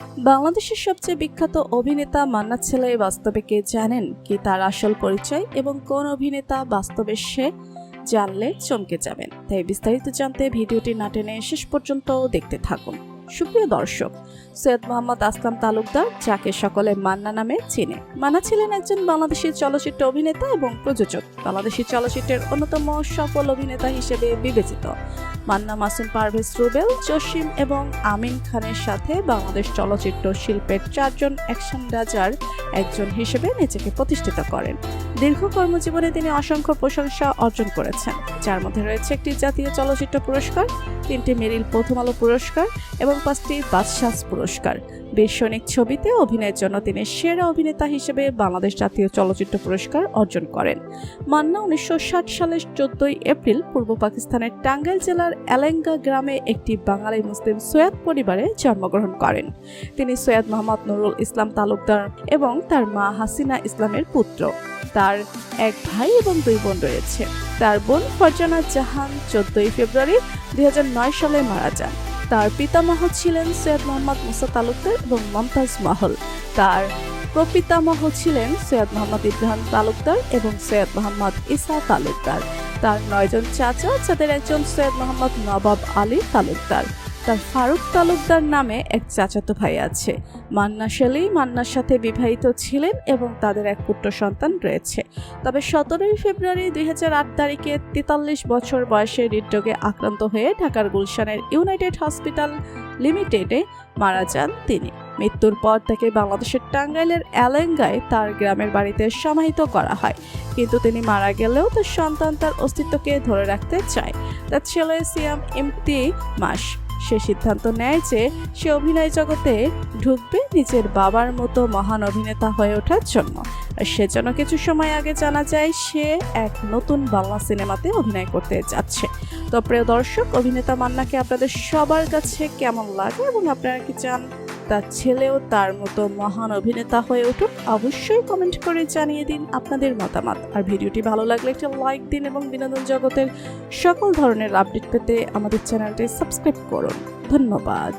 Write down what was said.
বাংলাদেশের সবচেয়ে বিখ্যাত অভিনেতা মান্না ছেলে বাস্তবে কে জানেন? কি তার আসল পরিচয় এবং কোন অভিনেতা বাস্তবে সে জানলে চমকে যাবেন? তাই বিস্তারিত জানতে ভিডিওটি না টেনে শেষ পর্যন্ত দেখতে থাকুন। সুপ্রিয় দর্শক, সৈয়দ মোহাম্মদ আসলাম তালুকদার, যাকে সকলে মান্না নামে চিনে। মান্না ছিলেন একজন বাংলাদেশি চলচ্চিত্র অভিনেতা এবং প্রযোজক। বাংলাদেশি চলচ্চিত্রের অন্যতম সফল অভিনেতা হিসেবে বিবেচিত। মান্না মাসুম পারভেজ রুবেল, জসিম এবং আমিন খানের সাথে বাংলাদেশ চলচ্চিত্র শিল্পের চারজন অ্যাকশন রাজার একজন হিসেবে নিজেকে প্রতিষ্ঠিত করেন। দীর্ঘ কর্মজীবনে তিনি অসংখ্য প্রশংসা অর্জন করেছেন। যার মধ্যে রয়েছে একটি জাতীয় চলচ্চিত্র পুরস্কার, তিনটি মেরিল প্রথম আলো পুরস্কার এবং পাঁচটি বাদশাস পুরস্কার। বেশনিক ছবিতে অভিনয়ের জন্য তিনি সেরা অভিনেতা হিসেবে বাংলাদেশ জাতীয় চলচ্চিত্র পুরস্কার অর্জন করেন। মান্না উনিশশো ষাট সালের চোদ্দই এপ্রিল পূর্ব পাকিস্তানের টাঙ্গাইল জেলার এলেঙ্গা গ্রামে একটি বাঙালি মুসলিম সৈয়দ পরিবারে জন্মগ্রহণ করেন। তিনি সৈয়দ মোহাম্মদ নুরুল ইসলাম তালুকদার এবং তার মা হাসিনা ইসলামের পুত্র। তার এক ভাই এবং দুই বোন রয়েছে। তার বোন ফরজানা জাহান চোদ্দই ফেব্রুয়ারি দুই হাজার নয় সালে মারা যান। তার পিতামহ ছিলেন সৈয়দ মোহাম্মদ মুসা তালুকদার এবং মমতাজ মহল। তার প্রপিতামহ ছিলেন সৈয়দ মোহাম্মদ ইব্রাহিম তালুকদার এবং সৈয়দ মোহাম্মদ ইসা তালুকদার। তার নয়জন চাচা, যাদের একজন সৈয়দ মোহাম্মদ নবাব আলী তালুকদার। তার ফারুক তালুকদার নামে এক চাচাতো ভাই আছে। মান্না শেলি মান্নার সাথে বিবাহিত ছিলেন এবং তাদের এক পুত্র সন্তান রয়েছে। তবে সতেরোই ফেব্রুয়ারি দুই হাজার আট তারিখে তেতাল্লিশ বছর বয়সে হৃদরোগে আক্রান্ত হয়ে ঢাকার গুলশানের ইউনাইটেড হসপিটাল লিমিটেডে মারা যান তিনি। মৃত্যুর পর তাকে বাংলাদেশের টাঙ্গাইলের এলেঙ্গায় তার গ্রামের বাড়িতে সমাহিত করা হয়। কিন্তু তিনি মারা গেলেও তার সন্তান তার অস্তিত্বকে ধরে রাখতে চায়। তার ছেলে সিয়াম ইমতি মাস সে সিদ্ধান্ত নেয় যে সে অভিনয় জগতে ঢুকবে নিজের বাবার মতো মহান অভিনেতা হয়ে ওঠার জন্য। সে যেন কিছু সময় আগে জানা যায় সে এক নতুন বাংলা সিনেমাতে অভিনয় করতে যাচ্ছে। তো প্রিয় দর্শক, অভিনেতা মান্নাকে আপনাদের সবার কাছে কেমন লাগে এবং আপনারা কি চান? তার ছেলেও তার মতো মহান অভিনেতা হয়ে উঠুক, অবশ্যই কমেন্ট করে জানিয়ে দিন আপনাদের মতামত। আর ভিডিওটি ভালো লাগলে একটা লাইক দিন এবং বিনোদন জগতের সকল ধরনের আপডেট পেতে আমাদের চ্যানেলটি সাবস্ক্রাইব করুন। ধন্যবাদ।